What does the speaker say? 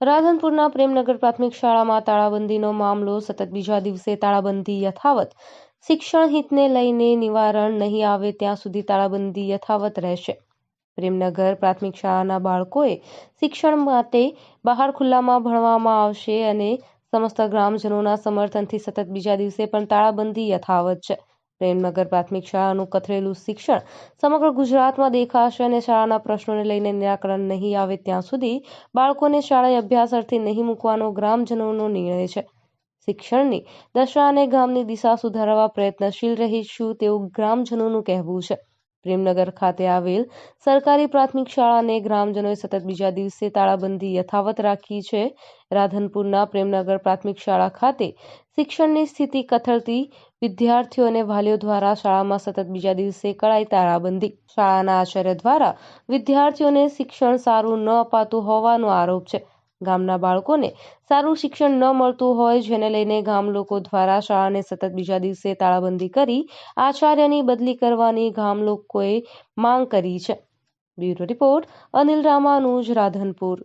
રાધનપુરના પ્રેમનગર પ્રાથમિક શાળામાં તાળાબંધીનો મામલો સતત બીજા દિવસે તાળાબંધી યથાવત. શિક્ષણ હિતને લઈને નિવારણ નહીં આવે ત્યાં સુધી તાળાબંધી યથાવત રહેશે. પ્રેમનગર પ્રાથમિક શાળાના બાળકોએ શિક્ષણ માટે બહાર ખુલ્લામાં ભણવામાં આવશે અને સમસ્ત ગ્રામજનોના સમર્થનથી સતત બીજા દિવસે પણ તાળાબંધી યથાવત છે. પ્રેમનગર પ્રાથમિક શાળાનું કથળેલું શિક્ષણ સમગ્ર ગુજરાતમાં દેખાશે અને શાળાના પ્રશ્નોને લઈને નિરાકરણ નહીં આવે ત્યાં સુધી બાળકોને શાળાએ અભ્યાસ અર્થે નહીં મૂકવાનો ગ્રામજનોનો નિર્ણય છે. શિક્ષણની દશા અને ગામની દિશા સુધારવા પ્રયત્નશીલ રહીશું તેવું ગ્રામજનોનું કહેવું છે. પ્રેમનગર ખાતે આવેલ સરકારી પ્રાથમિક શાળાને ગ્રામજનોએ સતત બીજા દિવસે તાળાબંધી યથાવત રાખી છે. રાધનપુરના પ્રેમનગર પ્રાથમિક શાળા ખાતે શિક્ષણની સ્થિતિ કથળતી વિદ્યાર્થીઓ અને વાલીઓ દ્વારા શાળામાં સતત બીજા દિવસે કળાઈ તાળાબંધી. શાળાના આચાર્ય દ્વારા વિદ્યાર્થીઓને શિક્ષણ સારું ન અપાતું હોવાનો આરોપ છે. ગામના બાળકોને સારું શિક્ષણ ન મળતું હોય, જેને લઈને ગામ લોકો દ્વારા શાળાને સતત બીજા દિવસે તાળાબંધી કરી આચાર્યની બદલી કરવાની ગામ લોકોએ માંગ કરી છે. Bureau report Anil Ramanuj, Radhanpur.